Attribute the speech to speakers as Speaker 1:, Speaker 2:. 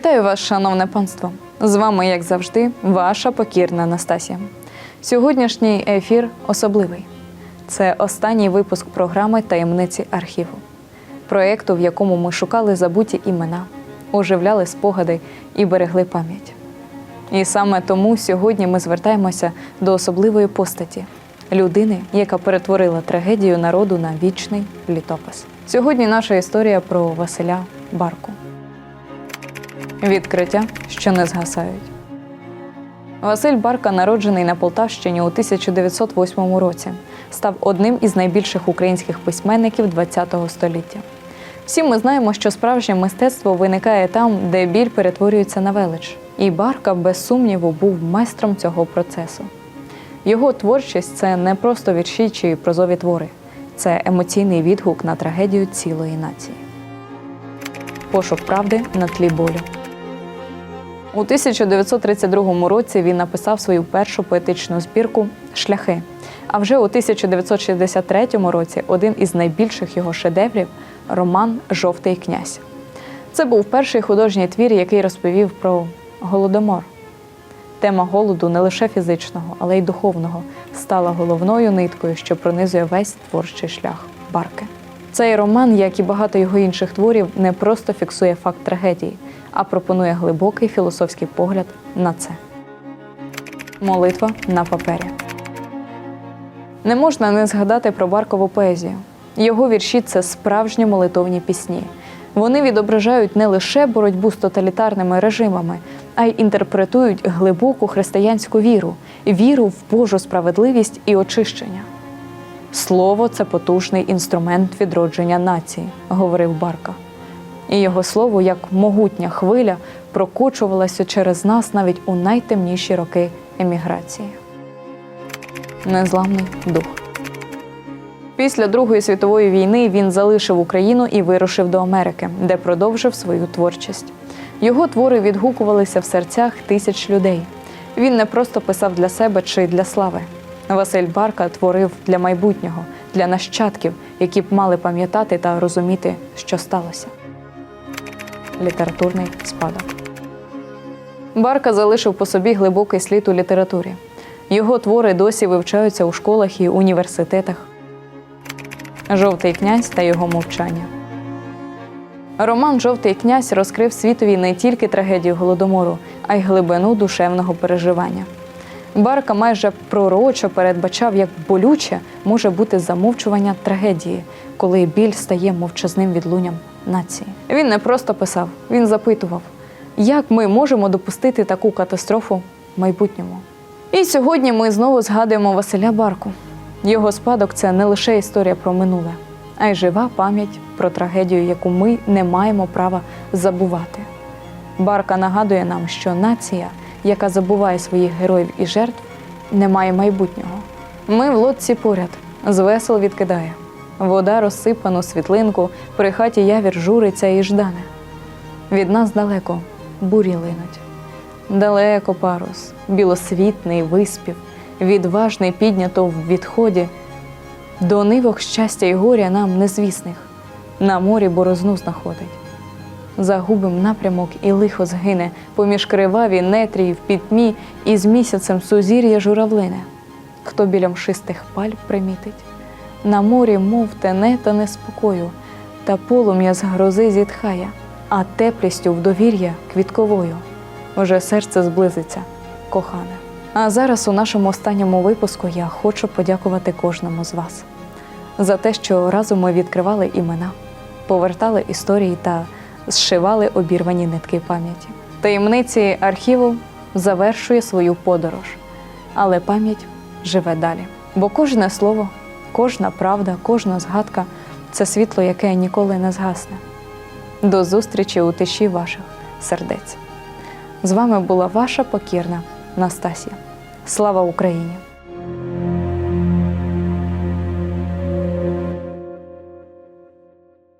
Speaker 1: Вітаю вас, шановне панство! З вами, як завжди, ваша покірна Анастасія. Сьогоднішній ефір особливий. Це останній випуск програми Таємниці архіву, проєкту, в якому ми шукали забуті імена, оживляли спогади і берегли пам'ять. І саме тому сьогодні ми звертаємося до особливої постаті людини, яка перетворила трагедію народу на вічний літопис. Сьогодні наша історія про Василя Барку. Відкриття, що не згасають. Василь Барка, народжений на Полтавщині у 1908 році, став одним із найбільших українських письменників ХХ століття. Всі ми знаємо, що справжнє мистецтво виникає там, де біль перетворюється на велич. І Барка, без сумніву, був майстром цього процесу. Його творчість це не просто вірші чи прозові твори, це емоційний відгук на трагедію цілої нації. Пошук правди на тлі болю. У 1932 році він написав свою першу поетичну збірку Шляхи. А вже у 1963 році один із найбільших його шедеврів роман Жовтий князь. Це був перший художній твір, який розповів про голодомор. Тема голоду не лише фізичного, але й духовного стала головною ниткою, що пронизує весь творчий шлях Барки. Цей роман, як і багато його інших творів, не просто фіксує факт трагедії, а пропонує глибокий філософський погляд на це. Молитва на папері. Не можна не згадати про Баркову поезію. Його вірші це справжні молитовні пісні. Вони відображають не лише боротьбу з тоталітарними режимами, а й інтерпретують глибоку християнську віру, віру в Божу справедливість і очищення. Слово це потужний інструмент відродження нації, говорив Барка. І його слово, як могутня хвиля, прокочувалося через нас навіть у найтемніші роки еміграції. Незламний дух. Після Другої світової війни він залишив Україну і вирушив до Америки, де продовжив свою творчість. Його твори відгукувалися в серцях тисяч людей. Він не просто писав для себе чи для слави. Василь Барка творив для майбутнього, для нащадків, які б мали пам'ятати та розуміти, що сталося. Літературний спадок. Барка залишив по собі глибокий слід у літературі. Його твори досі вивчаються у школах і університетах. Жовтий князь та його мовчання. Роман Жовтий князь розкрив світові не тільки трагедію голодомору, а й глибину душевного переживання. Барка майже пророчо передбачав, як болюче може бути замовчування трагедії, коли біль стає мовчазним відлунням нації. Він не просто писав, він запитував, як ми можемо допустити таку катастрофу в майбутньому. І сьогодні ми знову згадуємо Василя Барку. Його спадок це не лише історія про минуле, а й жива пам'ять про трагедію, яку ми не маємо права забувати. Барка нагадує нам, що нація, яка забуває своїх героїв і жертв, не має майбутнього. Ми в лодці поряд, з весел відкидає. Вода розсипану світлинку, при хаті явір журиться і ждане. Від нас далеко бурі линуть. Далеко парус, білосвітний виспів, відважний піднято в відході. До нивок щастя й горя нам незвісних, на морі борозну знаходить. Загубим напрямок і лихо згине, поміж криваві нетрії в пітьмі і з місяцем сузір'я журавлине. Хто біля мшистих паль примітить, на морі, мов тене та неспокою, та полум'я з грози зітхає, а теплістю в довір'я квітковою. Уже серце зблизиться, кохане. А зараз у нашому останньому випуску я хочу подякувати кожному з вас за те, що разом ми відкривали імена, повертали історії та зшивали обірвані нитки пам'яті. Таємниці архіву завершує свою подорож, але пам'ять живе далі. Бо кожне слово, кожна правда, кожна згадка це світло, яке ніколи не згасне. До зустрічі у тиші ваших сердець. З вами була ваша покірна Настасія. Слава Україні!